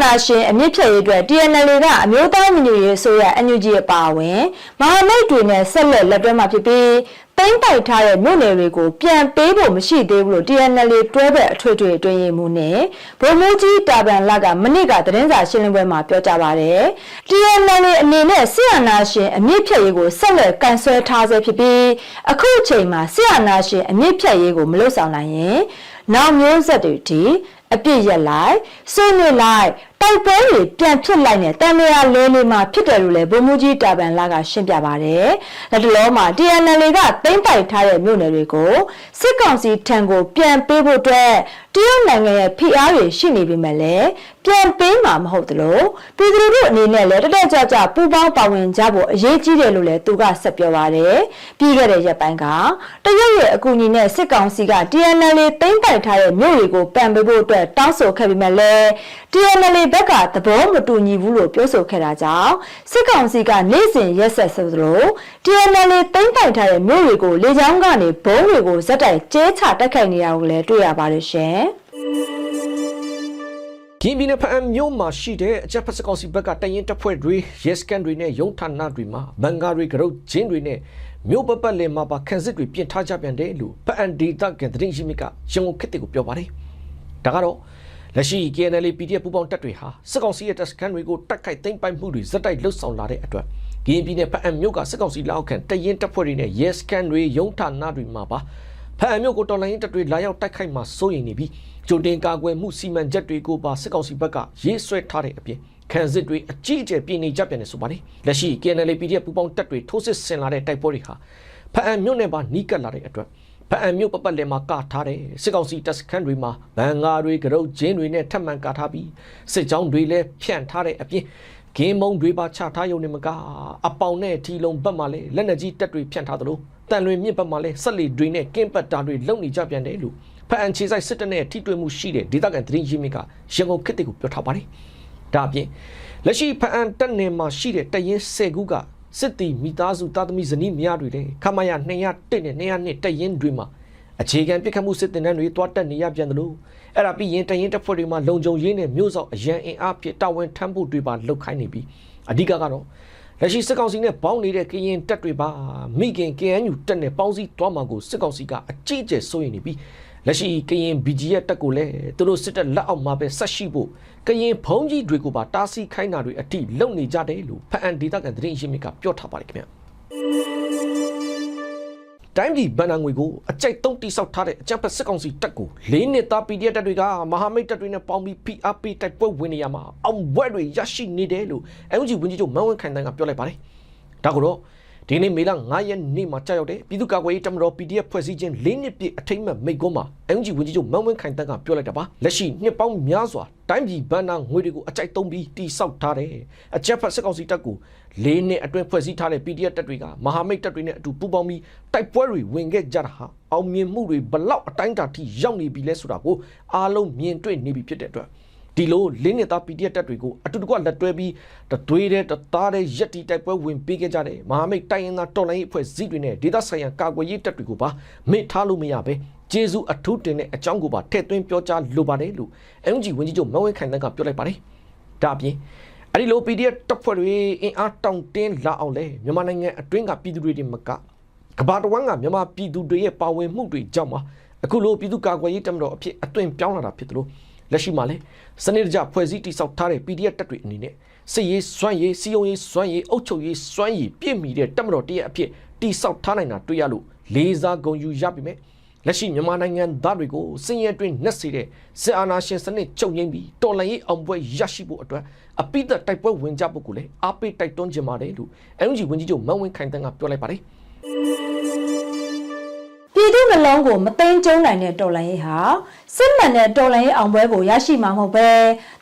အာဏာရှင်အမြင့်ဖြတ်ရေးအတွက် TNL ကအမျိုးသားညီညွတ်ရေးအစိုးရ NUG အပါအဝင်မဟာမိတ်တွေနဲ့ဆက်လက်လက်တွဲမှာဖြစ်ပြီးတိမ့်ပိုက်ထားတဲ့မြို့နယ်တွေကိုပြန်ပေးဖို့မရှိသေးဘူးလို့ TNL တွဲဘက်အထွေထွေအတွင်းရေးမှူးနဲ့ဗိုလ်မှူးကြီးတာဗန်လကမနစ်ကသတင်းစာရှင်းလင်းပွဲမှာပြောကြားပါတယ်။ TNL အနေနဲ့ဆီယနာရှင်အမြင့်ဖြတ်ရေးကိုဆက်လက်ကန်ဆယ်ထားဆဲဖြစ်ပြီးအခုအချိန်မှာဆီယနာရှင်အမြင့်ဖြတ်ရေးကိုမလွတ်ဆောင်နိုင်ရင်နောက်မျိုးဆက်တွေဒီအပြစ်ရက်လိုက်ဆွေးနွေးလိုက် တိုက်ပွဲတွေပြန်ဖြစ်လိုက်နဲ့တန်မြာလဲနေမှာဖြစ်တယ်လို့လည်းဗိုလ်မှူးကြီးတာဗန်လာကရှင်းပြပါတယ်။လက်တလုံးမှာ TNL ကတိမ့်ပိုက်ထားတဲ့မြို့နယ်တွေကိုစစ်ကောင်စီထံကိုပြန်ပေးဖို့အတွက်တရုတ်နိုင်ငံရဲ့ဖိအားတွေရှိနေပေမဲ့လည်းပြန်ပေးမှာမဟုတ်သလိုပြည်သူတို့အနေနဲ့လည်းတတက်ကြကြပူးပေါင်းပါဝင်ကြဖို့အရေးကြီးတယ်လို့လည်းသူကဆက်ပြောပါတယ်။ပြီးခဲ့တဲ့ရက်ပိုင်းကတရုတ်ရဲ့အကူအညီနဲ့စစ်ကောင်စီက TNL တိမ့်ပိုက်ထားတဲ့မြို့တွေကိုပြန်ပေးဖို့အတွက်တောင်းဆိုခဲ့ပေမဲ့လည်း TNL ဘက်ကသဘောမတူညီဘူးလို့ပြောဆိုခဲ့တာကြောင့်စစ်ကောင်စီကနေ့စဉ်ရက်ဆက်ဆိုသလို TNL တိမ့်ပိုက်ထားတဲ့မြို့တွေကိုလေကြောင်းကနေဘုံတွေကိုဇက်တိုက်ကျဲချတိုက်ခိုက်နေတာကိုလည်းတွေ့ရပါတယ်ရှင်။ကင်းပြည်နယ်ဖအံမြို့မှာရှိတဲ့အကြက်ဖက်စကောင်စီဘက်ကတရင်တပ်ဖွဲ့တွေရဲစကန်တွေနဲ့ရုံဌာနတွေမှာဘန်ကာတွေကရုတ်ချင်းတွေနဲ့မြို့ပပတ်လည်မှာပါခန်းစစ်တွေပြင်ထားကြပြန်တယ်လို့ဖအံဒေတာကတဲ့ရင်ရှိမိကရန်ကုန်ခေတ်တွေကိုပြောပါတယ်။ဒါကတော့ လက်ရှိ KNL PDF ပူးပေါင်းတပ်တွေဟာစစ်ကောင်စီရဲ့တပ်စခန်းတွေကိုတိုက်ခိုက်သိမ်းပိုက်မှုတွေဇက်တိုက်လှုပ်ဆောင်လာတဲ့အတွက်ကင်းပြည်နယ်ဖအံမြို့ကစစ်ကောင်စီလက်အောက်ခံတရင်တပ်ဖွဲ့တွေနဲ့ရဲစကန်တွေရုံဌာနတွေမှာပါဖအံမြို့ကိုတော်လိုင်းရင်တပ်တွေလာရောက်တိုက်ခိုက်မှစိုးရိမ်နေပြီးကြိုတင်ကာကွယ်မှုစီမံချက်တွေကိုပါစစ်ကောင်စီဘက်ကရေးဆွဲထားတဲ့အပြင်ခံစစ်တွေအကြီးအကျယ်ပြည်နေကြပြန်နေဆိုပါတယ်လက်ရှိ KNL PDF ပူပေါင်းတပ်တွေထိုးစစ်ဆင်လာတဲ့တိုက်ပွဲတွေဟာဖအံမြို့နယ်မှာနီးကပ်လာတဲ့အတွက် ဖအံမြို့ပတ်ပတ်လည်မှာကထားတဲ့စစ်ကောင်စီတပ်စခန်းတွေမှာဗန်ငါတွေကရုတ်ကျင်းတွေနဲ့ထပ်မံကထားပြီးစစ်ကြောင်းတွေလည်းဖြန့်ထားတဲ့အပြင်ကင်းမုံတွေပါချထားရုံနဲ့မကအပေါင်နဲ့ထီလုံးဘက်မှာလည်းလက်နက်ကြီးတပ်တွေဖြန့်ထားသလိုတန်လွင်မြစ်ဘက်မှာလည်းဆက်လီတွေနဲ့ကင်းပတ်တာတွေလုံနေကြပြန်တယ်လို့ဖအန်ချေဆိုင်စစ်တပ်နဲ့ထိတွေ့မှုရှိတဲ့ဒေသခံသတင်းရင်းမြစ်ကရန်ကုန်ခေတ်တွေကိုပြောထားပါတယ်။ဒါအပြင်လက်ရှိဖအန်တပ်နယ်မှာရှိတဲ့တရင်၁၀ခုက စစ်တီမိသားစုသားသမီးဇနီးများတွေလည်းခမရ201နဲ့202တရင်တွေမှာအခြေခံပြစ်ခတ်မှုစစ်တင်တန်းတွေတွားတက်နေရပြန်တယ်လို့အဲ့ဒါပြီးရင်တရင်တပ်ဖွဲ့တွေမှာလုံခြုံရေးနဲ့မျိုးစောက်အရန်အင်အားဖြစ်တာဝန်ထမ်းဖို့တွေပါလှုပ်ခိုင်းနေပြီးအဓိကကတော့လက်ရှိစစ်ကောင်စီနဲ့ပေါင်းနေတဲ့ကရင်တပ်တွေပါမိခင် KNU တပ်နဲ့ပေါင်းစည်းတွားမှာကိုစစ်ကောင်စီကအကြီးအကျယ်စိုးရိမ်နေပြီး လက်ရှိကရင် BG ရဲ့တက်ကိုလည်းသူတို့စစ်တပ်လက်အောက်မှာပဲဆက်ရှိဖို့ကရင်ဘုံကြီးတွေကိုပါတားဆီးခိုင်းတာတွေအထိလုပ်နေကြတယ်လို့ဖအန်ဒေတာကန်သတင်းရင်းမြစ်ကပြောထားပါတယ်ခင်ဗျတိုင်းပြည်ဗန်နငွေကိုအကြိုက်သုံးတိဆောက်ထားတဲ့အကြံဖက်စစ်ကောင်စီတပ်ကိုလေးနှစ်သား PDF တပ်တွေကမဟာမိတ်တပ်တွေနဲ့ပေါင်းပြီး PRP တိုက်ပွဲဝင်နေရမှာအောင်ဘွဲတွေရရှိနေတယ်လို့ LG ဝန်ကြီးချုပ်မန်ဝင်းခိုင်တန်းကပြောလိုက်ပါတယ်ဒါကတော့ ဒီနေ့မေလ9ရက်နေ့မှာကြာရောက်တဲ့ပြည်သူ့ကာကွယ်ရေးတပ်မတော် PDF ဖွဲ့စည်းခြင်း၄နှစ်ပြည့်အထိမ်းအမှတ်မိန့်ခွန်းမှာ NUG ဝန်ကြီးချုပ်မန်ဝင်းခိုင်တန်းကပြောလိုက်တာပါလက်ရှိနှစ်ပေါင်းများစွာတိုင်းပြည်ဗန်နာငွေတွေကိုအကြိုက်သုံးပြီးတိဆောက်ထားတယ်အကြက်ဖက်စစ်ကောင်စီတပ်ကို၄နှစ်အတွင်းဖွဲ့စည်းထားတဲ့ PDF တပ်တွေကမဟာမိတ်တပ်တွေနဲ့အတူပူးပေါင်းပြီးတိုက်ပွဲတွေဝင်ခဲ့ကြတာဟာအောင်မြင်မှုတွေဘလောက်အတိုင်းအတာထိရောက်နေပြီလဲဆိုတာကိုအားလုံးမြင်တွေ့နေပြီဖြစ်တဲ့အတွက် ဒီလိုလင်းနေတာ PDF တက်တွေကိုအတူတကွလက်တွဲပြီးတသွေးတဲ့တသားတဲ့ရက်တီတိုက်ပွဲဝင်ပေးခဲ့ကြတဲ့မဟာမိတ်တိုင်းရင်းသားတော်လိုင်းရေးအဖွဲ့စည်းတွေနဲ့ဒေသဆိုင်ရာကာကွယ်ရေးတပ်တွေကိုပါမေ့ထားလို့မရပဲကျေးဇူးအထူးတင်တဲ့အကြောင်းကိုပါထည့်သွင်းပြောကြားလိုပါတယ်လို့ MG ဝန်ကြီးချုပ်မန်ဝင်းခိုင်တန်းကပြောလိုက်ပါတယ်။ဒါအပြင်အဲ့ဒီလို PDF တပ်ဖွဲ့တွေအင်အားတောင့်တင်းလာအောင်လဲမြန်မာနိုင်ငံအတွင်းကပြည်သူတွေတင်မကကဘာတဝန်းကမြန်မာပြည်သူတွေရဲ့ပါဝင်မှုတွေကြောင့်ပါအခုလိုပြည်သူ့ကာကွယ်ရေးတပ်မတော်အဖြစ်အသွင်ပြောင်းလာတာဖြစ်တယ်လို့ လက်ရှိမှာလည်းစနစ်တကျဖွဲ့စည်းတိစောက်ထားတဲ့ PDF တပ်တွေအနေနဲ့စစ်ရေးစွမ်းရေးစီယုံရေးစွမ်းရေးအုပ်ချုပ်ရေးစွမ်းရည်ပြည့်မီတဲ့တပ်မတော်တရက်အဖြစ်တိစောက်ထားနိုင်တာတွေ့ရလို့လေးစားဂုဏ်ယူရပြီမဲ့လက်ရှိမြန်မာနိုင်ငံသားတွေကိုစင်ရဲတွင်နှက်စေတဲ့စစ်အာဏာရှင်စနစ်ချုပ်ငိမ့်ပြီးတော်လှန်ရေးအောင်ပွဲရရှိဖို့အတွက်အပိသက်တိုက်ပွဲဝင်ကြဖို့ကိုလည်းအားပေးတိုက်တွန်းကြပါတယ်လို့ NUG ဝန်ကြီးချုပ်မန်ဝင်းခိုင်တန်းကပြောလိုက်ပါတယ်ပြည်သူ နှလုံးကိုမသိမ်းကျုံနိုင်တဲ့တော်လှန်ရေးဟာစစ်မှန်တဲ့တော်လှန်ရေးအောင်ပွဲကိုရရှိမှာမဟုတ်ပဲ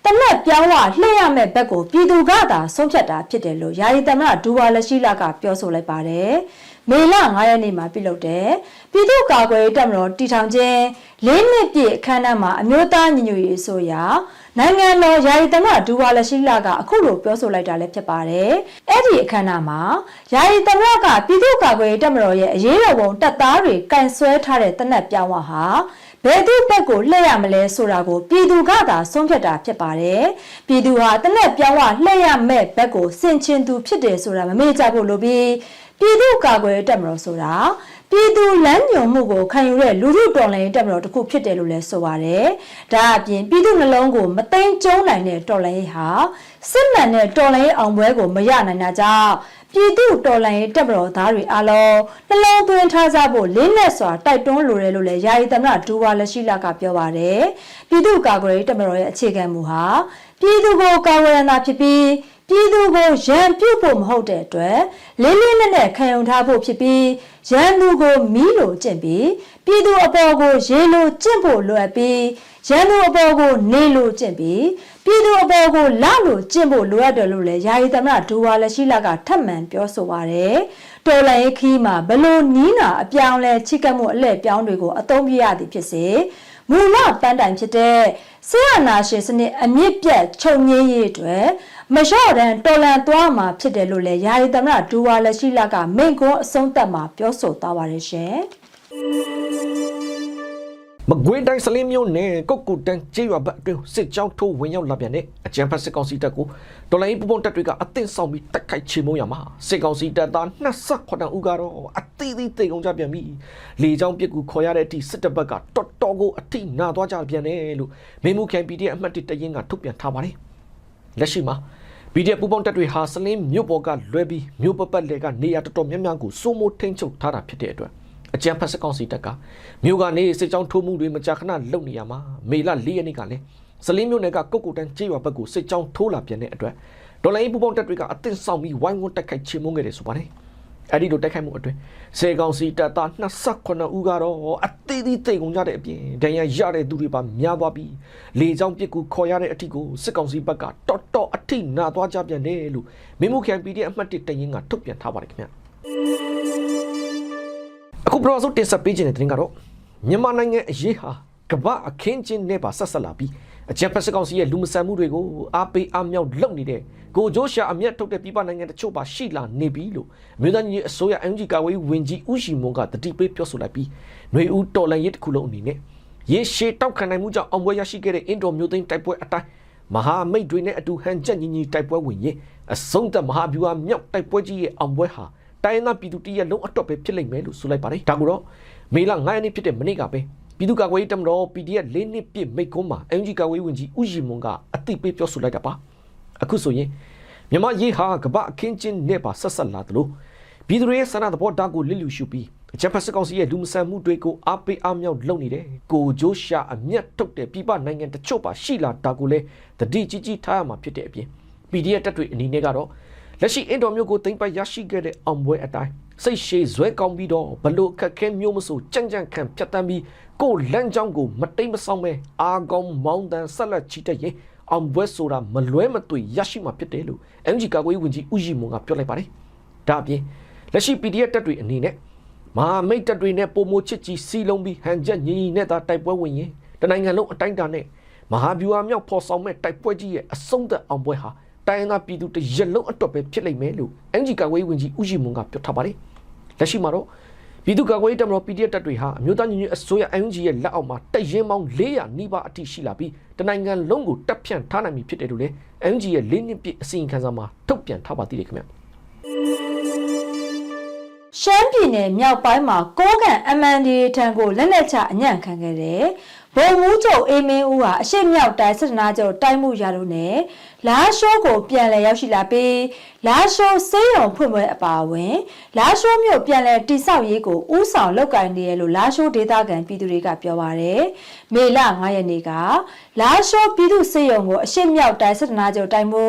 တနက်ပြောင်းဝလှည့်ရမယ့်ဘက်ကိုပြည်သူကသာဆုံးဖြတ်တာဖြစ်တယ်လို့ယာယီသမ္မတဒူဝါလက်ရှိလာကပြောဆိုလိုက်ပါတယ်။မေလ9ရက်နေ့မှာပြုလုပ်တဲ့ပြည်သူ့ကာကွယ်ရေးတပ်မတော်တည်ထောင်ခြင်း၄နှစ်ပြည့်အခမ်းအနားမှာအမျိုးသားညီညွတ်ရေးအစိုးရ နိုင်ငံတော်ယာယီသမ္မတဒူဝါလက်ရှိလာကအခုလိုပြောဆိုလိုက်တာလည်းဖြစ်ပါတယ်။အဲ့ဒီအခမ်းအနားမှာယာယီသမ္မတကပြည်သူ့ကာကွယ်ရေးတပ်မတော်ရဲ့အရေးတော်ပုံတပ်သားတွေကင်ဆွဲထားတဲ့တနက်ပြောင်းဝဟာဘယ်သူဘက်ကိုလှည့်ရမလဲဆိုတာကိုပြည်သူကသာဆုံးဖြတ်တာဖြစ်ပါတယ်ပြည်သူဟာတနက်ပြောင်းဝလှည့်ရမဲ့ဘက်ကိုစင်ချင်သူဖြစ်တယ်ဆိုတာမမေ့ကြဖို့လိုပြီးပြည်သူကာကွယ်ရေးတပ်မတော်ဆိုတာ ပြည်သူလမ်းညွန်မှုကိုခံယူတဲ့လူထုတော်လှန်ရေးတပ်မတော်တစ်ခုဖြစ်တယ်လို့လည်းဆိုပါတယ်။ဒါအပြင်ပြည်သူနှလုံးကိုမသိမ်းကျုံးနိုင်တဲ့တော်လှန်ရေးဟာစစ်မှန်တဲ့တော်လှန်ရေးအောင်ပွဲကိုမရနိုင်တာကြောင့်ပြည်သူတော်လှန်ရေးတပ်မတော်သားတွေအားလုံးနှလုံးသွင်းထားကြဖို့လေးနက်စွာတိုက်တွန်းလိုတယ်လို့လည်းယာယီသမ္မတဒူဝါလက်ရှိလကပြောပါတယ်။ပြည်သူကာကွယ်ရေးတပ်မတော်ရဲ့အခြေခံမူဟာပြည်သူကိုကာကွယ်ရတာဖြစ်ပြီး ပြည်သူကိုရန်ပြုတ်ဖို့မဟုတ်တဲ့အတွက်လေးလေးနက်နက်ခံယူထားဖို့ဖြစ်ပြီးရန်သူကိုမီးလိုကျင့်ပြီးပြည်သူအပေါ်ကိုရေလိုကျင့်ဖို့လိုအပ်ပြီးရန်သူအပေါ်ကိုနေလိုကျင့်ပြီးပြည်သူအပေါ်ကိုလလိုကျင့်ဖို့လိုအပ်တယ်လို့လည်းယာယီသမ္မတဒူဝါလက်ရှိလကထပ်မံပြောဆိုပါရယ်တော်လိုင်းခီးမှာဘလို့နီးနာအပြောင်းလဲချိကတ်မှုအလဲပြောင်းတွေကိုအသုံးပြရသည်ဖြစ်စေမူလပန်းတိုင်ဖြစ်တဲ့ ဆေးရနာရှင်စနစ်အမြင့်ပြတ်ချုပ်ငင်းရေးအတွက်မလျှော့တန်းတော်လန်သွားမှာဖြစ်တယ်လို့လည်းယာယီသမ္မတဒူဝါလက်ရှိလကမိန့်ခွန်းအဆုံးသတ်မှာပြောဆိုသွားပါတယ်ရှင်။ မကွေးတိုင်းစလင်းမြို့နယ်ကုတ်ကူတန်းကျေးရွာဘက်အတွင်းစစ်ကြောင်းထိုးဝင်ရောက်လာပြန်တဲ့အကြံဖက်စစ်ကောင်စီတပ်ကိုတော်လိုင်းပူပုံတပ်တွေကအသင့်ဆောင်ပြီးတိုက်ခိုက်ချေမှုန်းရမှာစစ်ကောင်စီတပ်သား28ဦးကတော့အသေးသေးတိတ်အောင်ကြပြန်ပြီလေကြောင်းပစ်ကူခေါ်ရတဲ့အထိစစ်တပ်ဘက်ကတော်တော်ကိုအထိနာသွားကြပြန်တယ်လို့မေမှုခံ PDF အမှတ်1တရင်ကထုတ်ပြန်ထားပါတယ်လက်ရှိမှာ PDF ပူပေါင်းတပ်တွေဟာစလင်းမြို့ပေါ်ကလွဲပြီးမြို့ပပတ်လေကနေရာတော်တော်များများကိုစိုးမိုးထိန်းချုပ်ထားတာဖြစ်တဲ့အတွက် အကြံဖက်စကောင်စီတပ်ကမြို့ကနေစစ်ကြောင်းထိုးမှုတွေမကြာခဏလုပ်နေရမှာမေလ၄ရက်နေ့ကလည်းစလင်းမြို့နယ်ကကုတ်ကုတ်တန်းကျေးရွာဘက်ကိုစစ်ကြောင်းထိုးလာပြန်တဲ့အတွက်ဒေါ်လာရေးပူပေါင်းတပ်တွေကအသင့်ဆောင်ပြီးဝိုင်းဝန်းတိုက်ခိုက်ချေမှုန်းခဲ့တယ်ဆိုပါတယ်အဲ့ဒီလိုတိုက်ခိုက်မှုအတွင်းစေကောင်စီတပ်သား28ဦးကတော့အသေးသေးတိတ်ကုန်ကြတဲ့အပြင်ဒဏ်ရာရတဲ့သူတွေပါများသွားပြီးလေကြောင်းပစ်ကူခေါ်ရတဲ့အထိကိုစစ်ကောင်စီဘက်ကတော်တော်အထိနာသွားကြပြန်တယ်လို့မေမှုခံ PDF အမှတ်1တရင်ကထုတ်ပြန်ထားပါတယ်ခင်ဗျာ အခုပထမဆုံးတင်ဆက်ပေးခြင်းတဲ့တင်ကတော့မြန်မာနိုင်ငံအရေးဟာကမ္ဘာအခင်းချင်းနဲ့ပါဆက်ဆက်လာပြီးအကြံဖက်စစ်ကောင်စီရဲ့လူမဆန်မှုတွေကိုအားပေးအားမြောက်လုပ်နေတဲ့ကိုဂျိုးရှာအမျက်ထုတ်တဲ့ပြည်ပနိုင်ငံတချို့ပါရှိလာနေပြီလို့အမျိုးသားညီအစိုးရအန်ဂျီကာဝေးဝင်ကြီးဦးရှိမွန်ကတတိပေးပြောဆိုလိုက်ပြီးຫນွေဦးတော်လန်ရေးတစ်ခုလုံးအနေနဲ့ရေရှည်တောက်ခံနိုင်မှုကြောင့်အောင်ပွဲရရှိခဲ့တဲ့အင်ဒိုမျိုးသိန်းတိုက်ပွဲအတိုင်းမဟာမိတ်တွေနဲ့အတူဟန်ချက်ညီညီတိုက်ပွဲဝင်ရင်အဆုံးသက်မဟာဗျူဟာမြောက်တိုက်ပွဲကြီးရဲ့အောင်ပွဲဟာ တိုင်းသားပြည်သူတရက်လုံးအတွက်ပဲဖြစ်လိမ့်မယ်လို့ဆိုလိုက်ပါတယ်ဒါကတော့မေလ9ရက်နေ့ဖြစ်တဲ့မနေ့ကပဲပြည်သူ့ကာကွယ်ရေးတပ်မတော် PDF ၄နှစ်ပြည့်မိတ်ကုန်းမှာအန်ဂျီကာဝေးဝင်ကြီးဦးရီမွန်ကအသိပေးပြောဆိုလိုက်တာပါအခုဆိုရင်မြန်မာရေးဟာကမ္ဘာအခင်းချင်းနဲ့ပါဆက်ဆက်လာသလိုပြည်သူတွေရဲ့ဆန္ဒသဘောထားကိုလစ်လျူရှုပြီးအချက်ဖက်စစ်ကောင်စီရဲ့လူမဆန်မှုတွေကိုအားပေးအားမြောက်လုပ်နေတယ်ကိုဂျိုးရှာအမျက်ထုတ်တဲ့ပြည်ပနိုင်ငံတချို့ပါရှိလာတာကိုလည်းတတိကြီးကြီးထားရမှာဖြစ်တဲ့အပြင် PDF တပ်တွေအနေနဲ့ကတော့ လက်ရှိအင်တော်မျိုးကိုတင်ပိုက်ရရှိခဲ့တဲ့အောင်ပွဲအတိုင်းစိတ်ရှည်ဇွဲကောင်းပြီးတော့ဘလို့ခက်ခဲမျိုးမဆိုကြံ့ကြံ့ခံဖြတ်တန်းပြီးကိုလမ်းကြောင်းကိုမတိမ်မဆောင်ပဲအာကောင်းမောင်းတန်ဆက်လက်ချီတက်ရင်အောင်ပွဲဆိုတာမလွဲမသွေရရှိမှာဖြစ်တယ်လို့ MG ကာကွယ်ရေးဝန်ကြီးဦးရီမွန်ကပြောလိုက်ပါတယ်။ဒါအပြင်လက်ရှိ PDF တပ်တွေအနေနဲ့မဟာမိတ်တပ်တွေနဲ့ပုံမချစ်ကြီးစီလုံးပြီးဟန်ချက်ညီညီနဲ့သာတိုက်ပွဲဝင်ရင်တနိုင်ငံလုံးအတိုင်းအတာနဲ့မဟာဗျူဟာမြောက်ဖော်ဆောင်မဲ့တိုက်ပွဲကြီးရဲ့အဆုံးသက်အောင်ပွဲဟာ တိုင်းရင်းသားပြည်သူတရက်လုံးအတွက်ပဲဖြစ်လိမ့်မယ်လို့ MG ကာကွယ်ရေးဝန်ကြီးဦးရီမွန်ကပြောထားပါတယ်။လက်ရှိမှာတော့ပြည်သူ့ကာကွယ်ရေးတပ်မတော် PDF တပ်တွေဟာအမျိုးသားညီညွတ်အစိုးရ NUG ရဲ့လက်အောက်မှာတပ်ရင်းပေါင်း400နီးပါးအထိရှိလာပြီးတနိုင်ငံလုံးကိုတပ်ဖြန့်ထားနိုင်ပြီဖြစ်တယ်လို့လည်း NUG ရဲ့၄နှစ်ပြည့်အစီရင်ခံစာမှာထုတ်ပြန်ထားပါသေးတယ်ခင်ဗျာရှမ်းပြည်နယ်မြောက်ပိုင်းမှာကိုးကန် MND ထံကိုလက်လက်ချအညံ့ခံခဲ့တယ်။ ဗိုလ်မှူးချုပ်အေးမင်းဦးဟာအရှိမြောက်တိုင်းစစ်တနာချုပ်တိုင်းမှုရတို့နဲ့လာရှိုးကိုပြန်လည်ရောက်ရှိလာပြီးလာရှိုးစေးရုံဖွင့်ပွဲအပါအဝင်လာရှိုးမြို့ပြန်လည်တိစောက်ရေးကိုဥဆောင်လုပ်ကိုင်နေရလို့လာရှိုးဒေသခံပြည်သူတွေကပြောပါရယ်။မေလ9ရက်နေ့က လာရှိုးပြည်သူစေးရုံကိုအရှိမြောက်တိုင်းစစ်တနာချုပ်တိုင်းမှု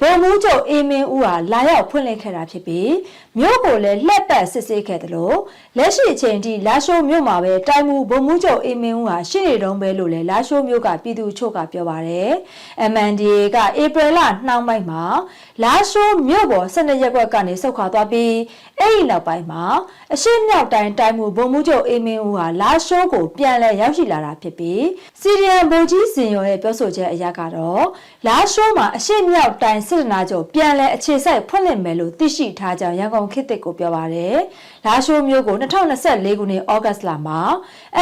ဗိုလ်မှူးချုပ်အေးမင်းဦးဟာလာရောက်ဖွင့်လှစ်ခဲ့တာဖြစ်ပြီးမြို့ကိုလည်းလှက်ပတ်စစ်ဆေးခဲ့တယ်လို့လက်ရှိအချိန်ထိလာရှိုးမြို့မှာပဲတိုင်းမှုဗိုလ်မှူးချုပ်အေးမင်းဦးဟာရှိနေတုန်းပဲလို့လည်းလာရှိုးမြို့ကပြည်သူချို့ကပြောပါရယ် MNDA ကဧပြီလနှောင်းပိုင်းမှာ လာရှိုးမြို့ပေါ်12ရက်ကွက်ကနေဆုတ်ခွာသွားပြီးအဲ့ဒီနောက်ပိုင်းမှာအရှိမြောက်တိုင်းတိုင်းမှုဗိုလ်မှူးချုပ်အေးမင်းဦးဟာလာရှိုးကိုပြန်လည်ရောက်ရှိလာတာဖြစ်ပြီးစီရီယန်ဗိုလ်ကြီးစင်ရော်ရဲ့ပြောဆိုချက်အရကတော့လာရှိုးမှာအရှိမြောက်တိုင်းစစ်တနာချုပ်ပြန်လည်အခြေစိုက်ဖွင့်လှစ်မယ်လို့သိရှိထားကြောင်းရန်ကုန်ခေတ်သစ်ကိုပြောပါရယ်လာရှိုးမျိုးကို2024ခုနှစ်ဩဂတ်စ်လမှာ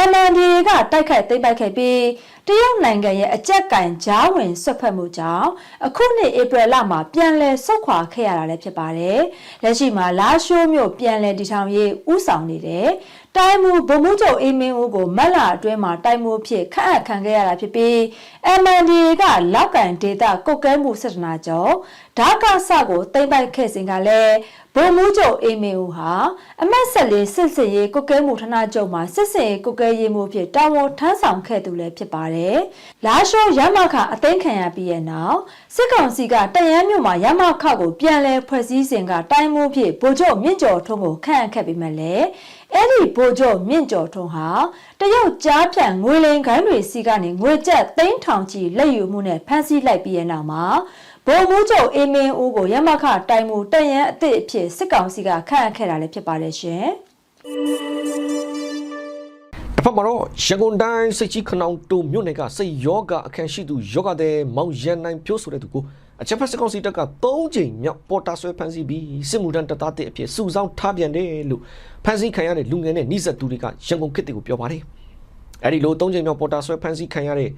MNDAA ကတိုက်ခိုက်သိမ်းပိုက်ခဲ့ပြီး တရုတ်နိုင်ငံရဲ့အကြက်ကင်ဂျားဝင်ဆွတ်ဖက်မှုကြောင့်အခုနှစ်ဧပြီလမှာပြန်လည်ဆုတ်ခွာခဲ့ရတာလည်းဖြစ်ပါတယ်။လက်ရှိမှာလာရှိုးမျိုးပြန်လည်တည်ထောင်ရေးဥဆောင်နေတဲ့ တိုင်းမူဗမှုချုပ်အေးမင်းဦးကိုမက်လာအတွင်းမှာတိုင်းမူဖြစ်ခန့်အပ်ခံခဲ့ရတာဖြစ်ပြီး MNDAA ကလောက်ကန်ဒေတာကုတ်ကဲမှုစစ်တနာကျော်ဓာကဆကိုတိမ့်ပိုက်ခဲ့စဉ်ကလည်းဗိုလ်မှူးချုပ်အေးမင်းဦးဟာအမတ်ဆက်လေးစစ်စစ်ရေးကုတ်ကဲမှုဌာနချုပ်မှာစစ်စစ်ရေးကုတ်ကဲရေးမှုဖြစ်တာဝန်ထမ်းဆောင်ခဲ့သူလည်းဖြစ်ပါတယ်။လာရှိုးရမခအသိမ်းခံရပြီးရဲ့နောက်စစ်ကောင်စီကတရမ်းမြို့မှာရမခကိုပြန်လည်ဖွဲ့စည်းစဉ်ကတိုင်းမှုဖြစ်ဗိုလ်ချုပ်မြင့်ကျော်ထွန်းကိုခန့်အပ်ခဲ့ပြီးမှလည်း အဲ့ဒီဗိုလ်ချုပ်မြင့်ကျော်ထွန်းဟာတရုတ်ကြားဖြန့်ငွေလိန်ခိုင်းတွေစီကနေငွေကျပ်သိန်းထောင်ချီလက်ယူမှုနဲ့ဖမ်းဆီးလိုက်ပြီးရဲ့နောက်မှာဗိုလ်မှူးချုပ်အေးမင်းဦးကိုရမခတိုင်မှုတရန်အသစ်အဖြစ်စစ်ကောင်စီကခန့်အပ်ခဲ့တာလည်းဖြစ်ပါတယ်ရှင်။တစ်ဖက်မှာတော့ရန်ကုန်တိုင်းစိတ်ကြီးခနောင်တူမြို့နယ်ကစိတ်ယောဂအခန်းရှိသူယောဂတဲ့မောင်ရန်နိုင်ဖြိုးဆိုတဲ့သူကို အချက်ဖက်စကောင်စီတပ်က၃ချိန်မြောက်ပေါ်တာဆွဲဖမ်းဆီးပြီးစစ်မှုထမ်းတပ်သားတဲ့အဖြစ်စုဆောင်းထားပြန်တယ်လို့ဖမ်းဆီးခံရတဲ့လူငယ်နဲ့နှိစက်သူတွေကရန်ကုန်ခေတ်တွေကိုပြောပါတယ်။အဲဒီလို၃ချိန်မြောက်ပေါ်တာဆွဲဖမ်းဆီးခံရတဲ့